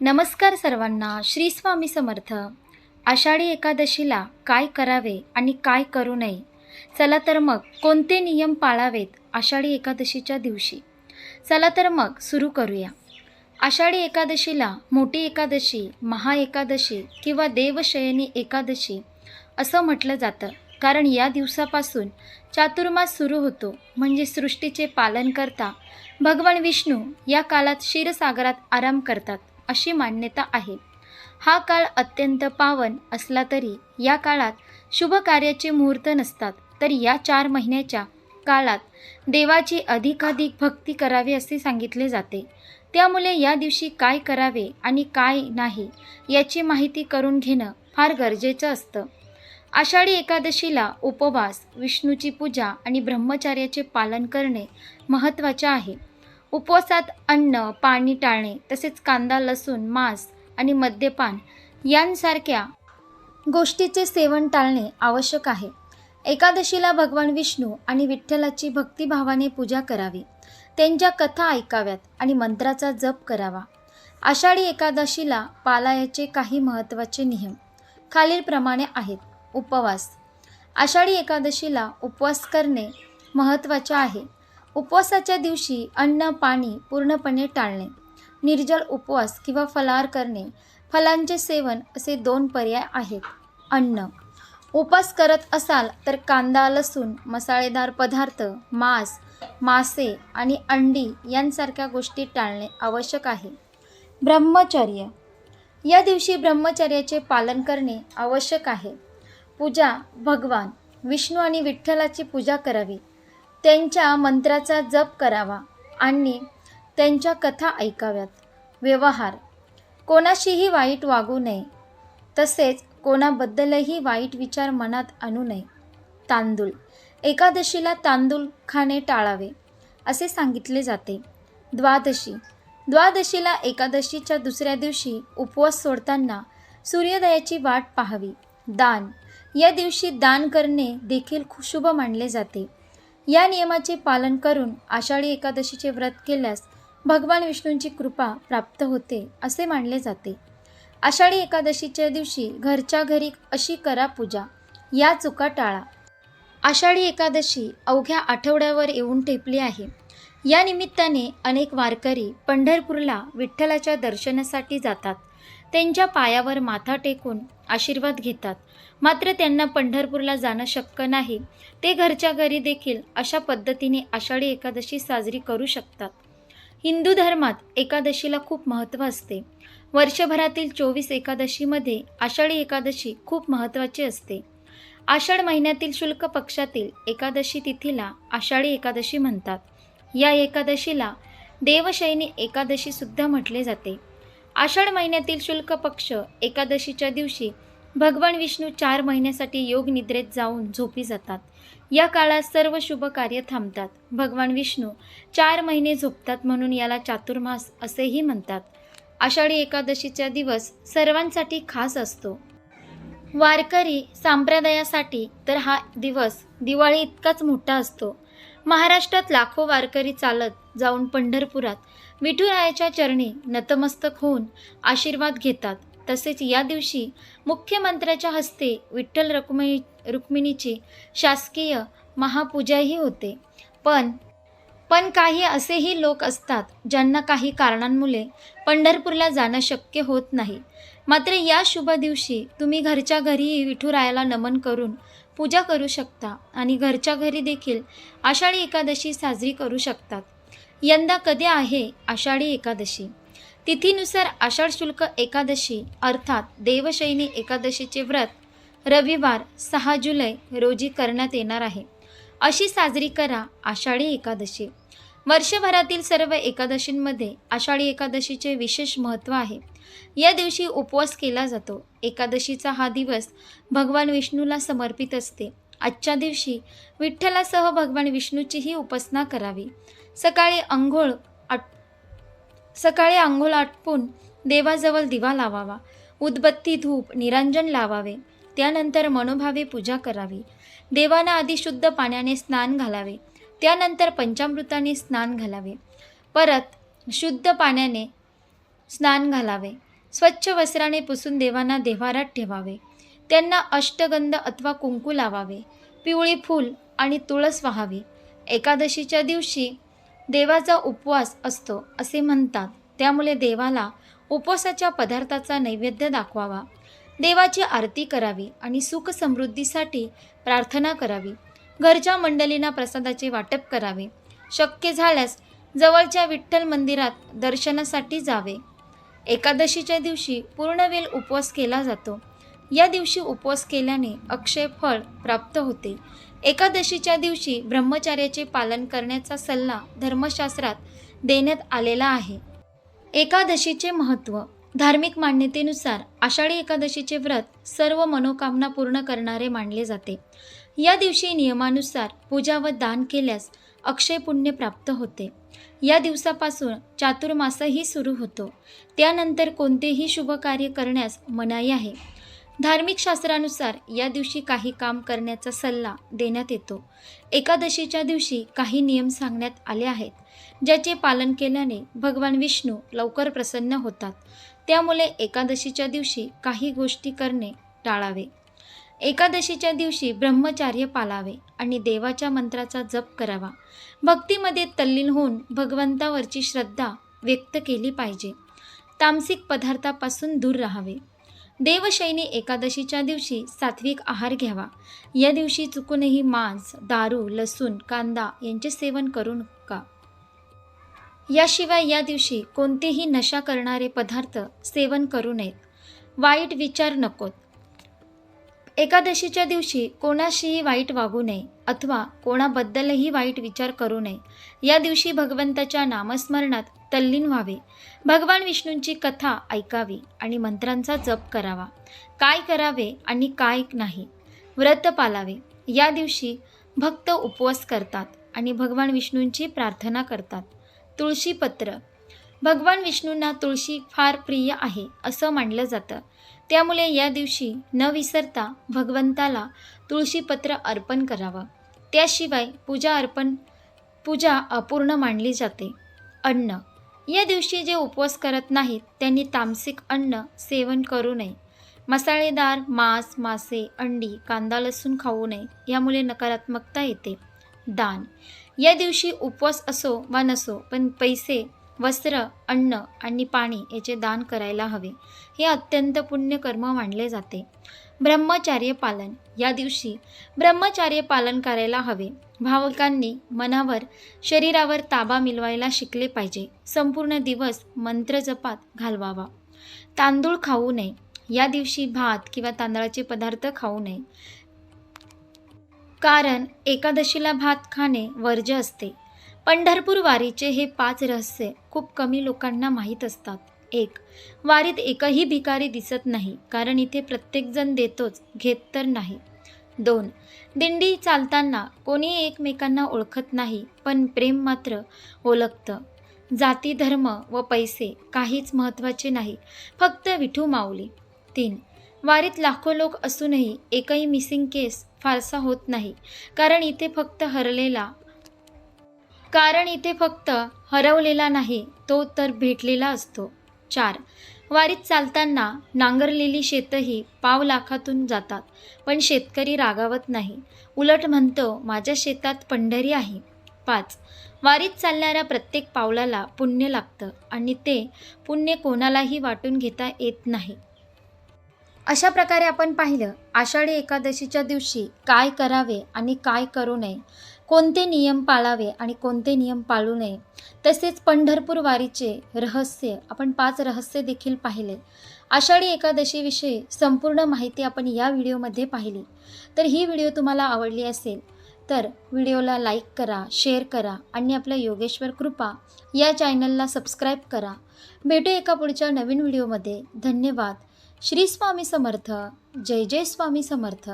नमस्कार सर्वांना श्री स्वामी समर्थ. आषाढी एकादशीला काय करावे आणि काय करू नये? चला तर मग कोणते नियम पाळावेत आषाढी एकादशीच्या दिवशी? चला तर मग सुरू करूया. आषाढी एकादशीला मोठी एकादशी महा एकादशी किंवा देवशयनी एकादशी असं म्हटलं जातं. कारण या दिवसापासून चातुर्मास सुरू होतो म्हणजे सृष्टीचे पालन करता भगवान विष्णू या काळात क्षीरसागरात आराम करतात. अशी मान्यता आहे. हा काळ अत्यंत पावन असला तरी या काळात शुभ कार्याचे मुहूर्त नसतात. तर या चार महिन्याच्या काळात देवाची अधिकाधिक भक्ती करावी असे सांगितले जाते. त्यामुळे या दिवशी काय करावे आणि काय नाही याची माहिती करून घेणं फार गरजेचं असतं. आषाढी एकादशीला उपवास विष्णूची पूजा आणि ब्रह्मचार्याचे पालन करणे महत्त्वाचे आहे. उपवासात अन्न पाणी टाळणे तसेच कांदा लसूण मांस आणि मद्यपान यांसारख्या गोष्टीचे सेवन टाळणे आवश्यक आहे. एकादशीला भगवान विष्णू आणि विठ्ठलाची भक्तिभावाने पूजा करावी. त्यांच्या कथा ऐकाव्यात आणि मंत्राचा जप करावा. आषाढी एकादशीला पालायाचे काही महत्त्वाचे नियम खालीलप्रमाणे आहेत. उपवास. आषाढी एकादशीला उपवास करणे महत्त्वाचे आहे. उपवासाच्या दिवशी अन्न पाणी पूर्णपणे टाळणे. निर्जल उपवास किंवा फलाहार करणे फलांचे सेवन असे दोन पर्याय आहेत. अन्न. उपास करत असाल तर कांदा लसूण मसालेदार पदार्थ मांस मासे आणि अंडी यांसारख्या गोष्टी टाळणे आवश्यक आहे. ब्रह्मचर्य. या दिवशी ब्रह्मचर्याचे पालन करणे आवश्यक आहे. पूजा भगवान विष्णू आणि विठ्ठलाची पूजा करावी. त्यांच्या मंत्राचा जप करावा आणि त्यांच्या कथा ऐकाव्यात. व्यवहार. कोणाशीही वाईट वागू नये. तसेच कोणाबद्दलही वाईट विचार मनात आणू नये. तांदूळ. एकादशीला तांदूळ खाणे टाळावे असे सांगितले जाते. द्वादशी. द्वादशीला एकादशीच्या दुसऱ्या दिवशी उपवास सोडताना सूर्योदयाची वाट पाहावी. दान. या दिवशी दान करणे देखील खुशुभ मानले जाते. या नियमाचे पालन करून आषाढी एकादशीचे व्रत केल्यास भगवान विष्णूंची कृपा प्राप्त होते असे मानले जाते. आषाढी एकादशीच्या दिवशी घरच्या घरी अशी करा पूजा या चुका टाळा. आषाढी एकादशी अवघ्या आठवड्यावर येऊन टेपली आहे. या निमित्ताने अनेक वारकरी पंढरपूरला विठ्ठलाच्या दर्शनासाठी जातात. त्यांच्या पायावर माथा टेकून आशीर्वाद घेतात. मात्र त्यांना पंढरपूरला जाणं शक्य नाही. ते घरच्या घरी देखील अशा पद्धतीने आषाढी एकादशी साजरी करू शकतात. हिंदू धर्मात एकादशीला खूप महत्त्व असते. वर्षभरातील चोवीस एकादशीमध्ये आषाढी एकादशी खूप महत्त्वाची असते. आषाढ महिन्यातील शुल्क पक्षातील एकादशी तिथीला आषाढी एकादशी म्हणतात. या एकादशीला देवशयनी एकादशी सुद्धा म्हटले जाते. आषाढ महिन्यातील शुल्क पक्ष एकादशीच्या दिवशी भगवान विष्णू चार महिन्यासाठी योग निद्रेत जाऊन झोपी जातात. या काळात सर्व शुभ कार्य थांबतात. भगवान विष्णू चार महिने झोपतात म्हणून याला चातुर्मास असेही म्हणतात. आषाढी एकादशीचा दिवस सर्वांसाठी खास असतो. वारकरी संप्रदायासाठी तर हा दिवस दिवाळी इतकाच मोठा असतो. महाराष्ट्रात लाखो वारकरी चालत जाऊन पंढरपुरात विठुरायाच्या चरणी नतमस्तक होऊन आशीर्वाद घेतात. तसेच या दिवशी मुख्यमंत्र्याच्या हस्ते विठ्ठल रुक्मिणी रुक्मिणीची शासकीय महापूजाही होते. पण पण काही असेही लोक असतात ज्यांना काही कारणांमुळे पंढरपूरला जाणं शक्य होत नाही. मात्र या शुभ दिवशी तुम्ही घरच्या घरीही विठुरायाला नमन करून पूजा करू शकता आणि घरच्या घरी देखील आषाढी एकादशी साजरी करू शकतात. यंदा कधी आहे आषाढी एकादशी? तिथीनुसार आषाढ शुल्क एकादशी अर्थात देवशैनी एकादशीचे व्रत रविवार सहा जुलै रोजी करण्यात येणार आहे. अशी साजरी करा आषाढी एकादशी. वर्षभरातील सर्व एकादशींमध्ये आषाढी एकादशीचे विशेष महत्त्व आहे. या दिवशी उपवास केला जातो. एकादशीचा हा दिवस भगवान विष्णूला समर्पित असते. आजच्या दिवशी विठ्ठलासह भगवान विष्णूचीही उपासना करावी. सकाळी अंघोळ आट सकाळी आंघोळ आटपून देवाजवळ दिवा लावावा. उदबत्ती धूप निरांजन लावावे. त्यानंतर मनोभावे पूजा करावी. देवांना आधी शुद्ध पाण्याने स्नान घालावे. त्यानंतर पंचामृताने स्नान घालावे. परत शुद्ध पाण्याने स्नान घालावे. स्वच्छ वस्त्राने पुसून देवांना देव्हारात ठेवावे. त्यांना अष्टगंध अथवा कुंकू लावावे. पिवळी फूल आणि तुळस वाहावी. एकादशीच्या दिवशी देवाचा उपवास असतो असे म्हणतात. त्यामुळे देवाला उपवासाच्या पदार्थाचा नैवेद्य दाखवावा. देवाची आरती करावी आणि सुख समृद्धीसाठी प्रार्थना करावी. घरच्या मंडळींना प्रसादाचे वाटप करावे. शक्य झाल्यास जवळच्या विठ्ठल मंदिरात दर्शनासाठी जावे. एकादशीच्या दिवशी पूर्णवेल उपवास केला जातो. या दिवशी उपवास केल्याने अक्षय फळ प्राप्त होते. एकादशीच्या दिवशी ब्रह्मचार्याचे पालन करण्याचा सल्ला धर्मशास्त्रात देण्यात आलेला आहे. एकादशीचे महत्त्व धार्मिक मान्यतेनुसार आषाढी एकादशीचे व्रत सर्व मनोकामना पूर्ण करणारे मानले जाते. या दिवशी नियमानुसार पूजा व दान केल्यास अक्षय पुण्य प्राप्त होते. या दिवसापासून चातुर्मासही सुरू होतो. त्यानंतर कोणतेही शुभ कार्य करण्यास मनाई आहे. धार्मिक शास्त्रानुसार या दिवशी काही काम करण्याचा सल्ला देण्यात येतो. एकादशीच्या दिवशी काही नियम सांगण्यात आले आहेत ज्याचे पालन केल्याने भगवान विष्णू लवकर प्रसन्न होतात. त्यामुळे एकादशीच्या दिवशी काही गोष्टी करणे टाळावे. एकादशीच्या दिवशी ब्रह्मचार्य पालावे आणि देवाच्या मंत्राचा जप करावा. भक्तीमध्ये तल्लीन होऊन भगवंतावरची श्रद्धा व्यक्त केली पाहिजे. तामसिक पदार्थापासून दूर राहावे. देवशैनी एकादशीच्या दिवशी सात्विक आहार घ्यावा. या दिवशी चुकूनही मांस दारू लसूण कांदा यांचे सेवन करू नका. याशिवाय या दिवशी कोणतेही नशा करणारे पदार्थ सेवन करू नयेत. वाईट विचार नकोत. एकादशीच्या दिवशी कोणाशीही वाईट वागू नये अथवा कोणाबद्दलही वाईट विचार करू नये. या दिवशी भगवंताच्या नामस्मरणात तल्लीन व्हावे. भगवान विष्णूंची कथा ऐकावी आणि मंत्रांचा जप करावा. काय करावे आणि काय नाही. व्रत पालावे. या दिवशी भक्त उपवास करतात आणि भगवान विष्णूंची प्रार्थना करतात. तुळशीपत्र. भगवान विष्णूंना तुळशी फार प्रिय आहे असं मानलं जातं. त्यामुळे या दिवशी न विसरता भगवंताला तुळशीपत्र अर्पण करावं. त्याशिवाय पूजा अर्पण पूजा अपूर्ण मानली जाते. अन्न. या दिवशी जे उपवास करत नाहीत त्यांनी तामसिक अन्न सेवन करू नये. मसालेदार मांस मासे अंडी कांदा लसूण खाऊ नये यामुळे नकारात्मकता येते. दान. या दिवशी उपवास असो वा नसो पण पैसे वस्त्र अन्न आणि पाणी याचे दान करायला हवे. हे अत्यंत पुण्यकर्म मानले जाते. ब्रह्मचार्य पालन. या दिवशी ब्रह्मचार्य पालन करायला हवे. भावकांनी मनावर शरीरावर ताबा मिळवायला शिकले पाहिजे. संपूर्ण दिवस मंत्रजपात घालवावा. तांदूळ खाऊ नये. या दिवशी भात किंवा तांदळाचे पदार्थ खाऊ नये. कारण एकादशीला भात खाणे वर्ज्य असते. पंढरपूर वारीचे हे पाच रहस्य खूप कमी लोकांना माहीत असतात. एक वारीत एकही भिकारी दिसत नाही कारण इथे प्रत्येकजण देतोच घेत तर नाही. दोन दिंडी चालताना कोणी एकमेकांना ओळखत नाही पण प्रेम मात्र ओळखतं. जाती धर्म व पैसे काहीच महत्त्वाचे नाही फक्त विठू माऊली. तीन वारीत लाखो लोक असूनही एकही मिसिंग केस फारसा होत नाही कारण इथे फक्त हरलेला कारण इथे फक्त हरवलेला नाही तो तर भेटलेला असतो. चार. वारीत चालताना नांगरलेली शेतही पाव लाखातून जातात पण शेतकरी रागावत नाही. उलट म्हणतो माझ्या शेतात पंढरी आहे. पाच. वारीत चालणाऱ्या प्रत्येक पावलाला पुण्य लागतं आणि ते पुण्य कोणालाही वाटून घेता येत नाही. अशा प्रकारे आपण पाहिलं आषाढी एकादशीच्या दिवशी काय करावे आणि काय करू नये कोणते नियम पाळावे आणि कोणते नियम पाळू नये तसेच पंढरपूर वारीचे रहस्य आपण पाच रहस्य देखील पाहिले. आषाढी एकादशीविषयी संपूर्ण माहिती आपण या व्हिडिओमध्ये पाहिली. तर ही व्हिडिओ तुम्हाला आवडली असेल तर व्हिडिओला लाईक करा शेअर करा आणि आपल्या योगेश्वर कृपा या चॅनलला सबस्क्राईब करा. भेटू एका पुढच्या नवीन व्हिडिओमध्ये. धन्यवाद. श्री स्वामी समर्थ. जय जय स्वामी समर्थ.